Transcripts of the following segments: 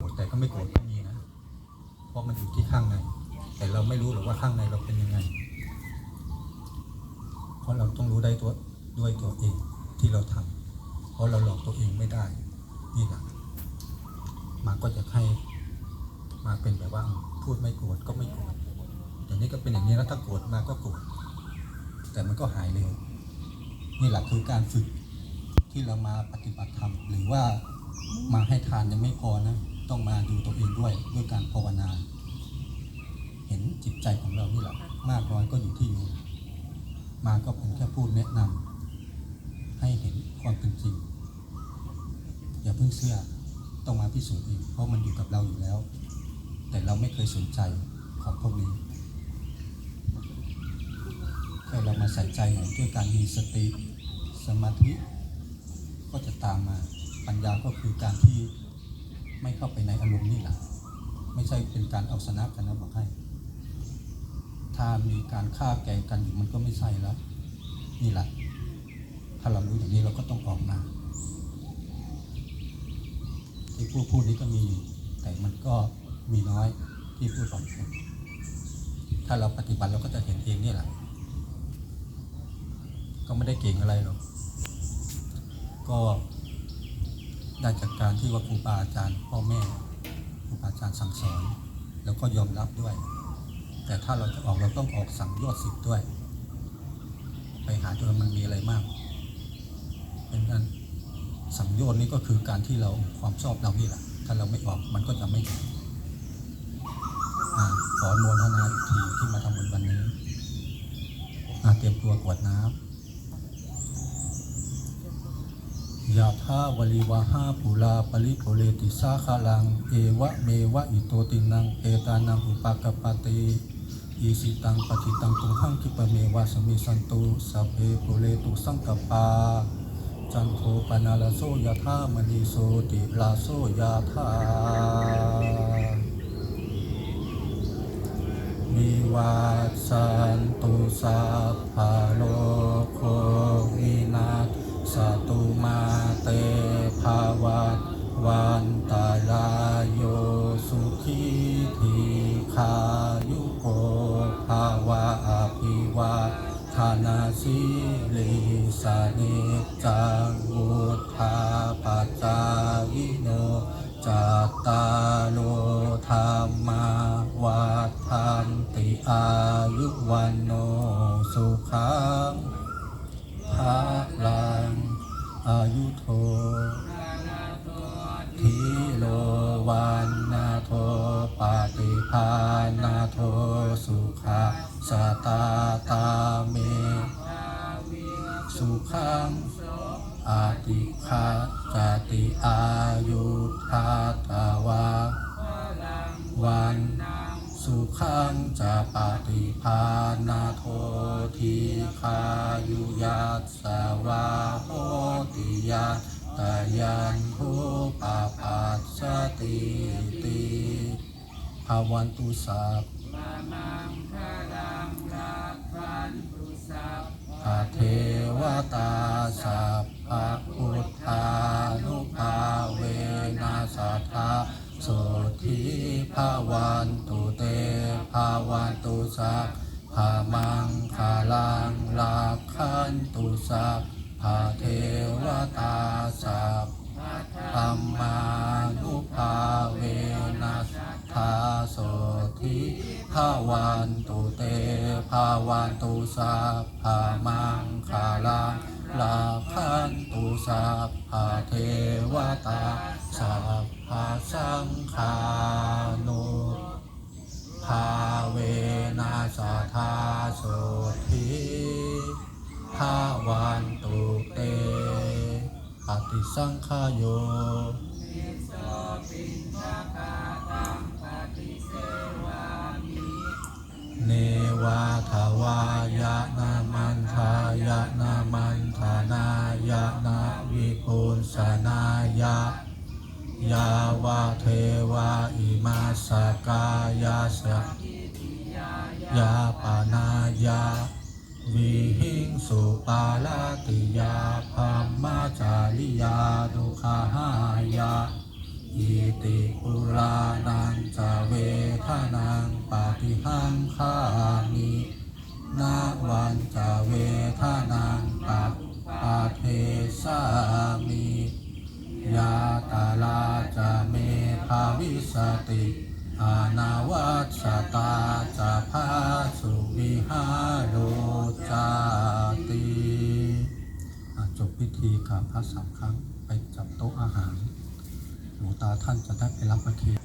โกรธแต่ก็ไม่โกรธก็มีนะ เพราะมันอยู่ที่ข้างใน แต่เราไม่รู้หรอกว่าข้างในเราเป็นยังไง เพราะเราต้องรู้ได้ตัวด้วยตัวเองที่เราทำเพราะเราหลอกตัวเองไม่ได้ นี่แหละมาก็จะให้มาเป็นแบบว่าพูดไม่โกรธก็ไม่โกรธอย่างนี้ก็เป็นอย่างนี้แล้วถ้าโกรธมาก็โกรธแต่มันก็หายเร็วนี่แหละคือการฝึกที่เรามาปฏิบัติธรรมหรือว่ามาให้ทานยังไม่พอนะ ต้องมาดูตัวเองด้วยด้วยการภาวนา เห็นจิตใจของเรานี่แหละมากน้อยก็อยู่ที่โยมมาก็เป็นแค่พูดแนะนำให้เห็นความเป็นจริง อย่าเพิ่งเชื่อต้องมาพิสูจน์เองเพราะมันอยู่กับเราอยู่แล้ว แต่เราไม่เคยสนใจของพวกนี้แค่เรามาใส่ใจหน่อยด้วยการมีสติสมาธิก็จะตามมาปัญญาก็คือการที่ ไม่เข้าไปในอารมณ์นี่แหละไม่ใช่เป็นการเอาชนะกันนะบอกให้ ถ้ามีการฆ่าแกงกันอยู่มันก็ไม่ใช่แล้ว นี่แหละ ถ้าเรารู้อย่างนี้เราก็ต้องออกมาที่พูดพูดนี้ก็มีอยู่แต่มันก็มีน้อยที่พูดออกมาถ้าเราปฏิบัติเราก็จะเห็นเองนี่แหละ ก็ไม่ได้เก่งอะไรหรอกก็ ได้จากการที่ว่าครูบาอาจารย์พ่อแม่ครูบาอาจารย์สั่งสอน แล้วก็ยอมรับด้วย แต่ถ้าเราจะออกเราต้องออกสั่งยอดสิบด้วย ไปหาตัวมันมีอะไรมากเป็นการสังโยชน์นี่ก็คือการที่เราความชอบเรานี่แหละถ้าเราไม่ออกมันก็จะไม่ขออนโมทนาอีกทีที่มาทำบุญวันนี้เตรียมตัวกวดน้ำ ยาธาวลิวหาปุลาปริโภเลติสาคาลัง เอวะเมวะอิโตตินัง เอตานังอุปากปปติอีสิตังปฏิตังตุหังคิปเมวะสมิสันตุสัพเพปุเรตุสังกปา จันโทปนาลโสยาธามณีโสติลาโสยาธาวิวาสันตุสัพพะโล วันตาลายโยสุขีทีขายุโกภาวะอภิวาทานาสิลิสานิจังวุธาปัจจาวิโนจัตตาโลธรรมาวัฏันติอายุวันโนสุขังภาลังอายุโท โลวันนาโทปาติภานาโทสุขาสตาตาเม สุขังอาติคาจติอายุทาตาวาวัน สุขังจะปฏิภานาโททีคายุยัสสวาโหติยา ตายันทุปาปัสสติติภาวันตุสัพพระเทวตาสัพพะพุทธานุภาเวนัสทธาโสธิภาวันตุเตภาวันตุสัพพะมังคาลังลาคันตุสัพ พะเทวตาสัพธรรมานุภาเวนัสทธาโสธิภาวันตุเตภาวันตุสัพพะมังคาลังลาคันตุสัพพะเทวตาสัพพสังฆานุภาเวนัสทธาโส สังขายโยเนวาทวายะนามันทายะนามันธานายะนาวิปุลสนายะยาวาเทวาอิมาสกายาสะยาปานายาวิหิงสุปาลาติยาพัมมาจา ริยาดุขาหายาอิติปุรานังจะเวทานังปาฏิหังคามินาวันจะเวทานังปัปปาเทสามิยาตาลาจะเมภาวิสติ อานาวัส ธีกราบพระสามครั้งไปจับโต๊ะอาหารหลวงตาท่านจะได้ไปรับประเคน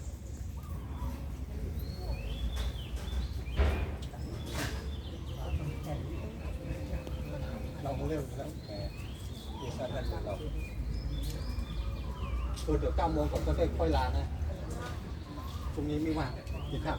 เราเร็วแล้วแต่ที่สั้นๆเราคือเดี๋ยวเก้าโมงผมก็ได้ค่อยลานะพรุ่งนี้ไม่ว่างกินข้าว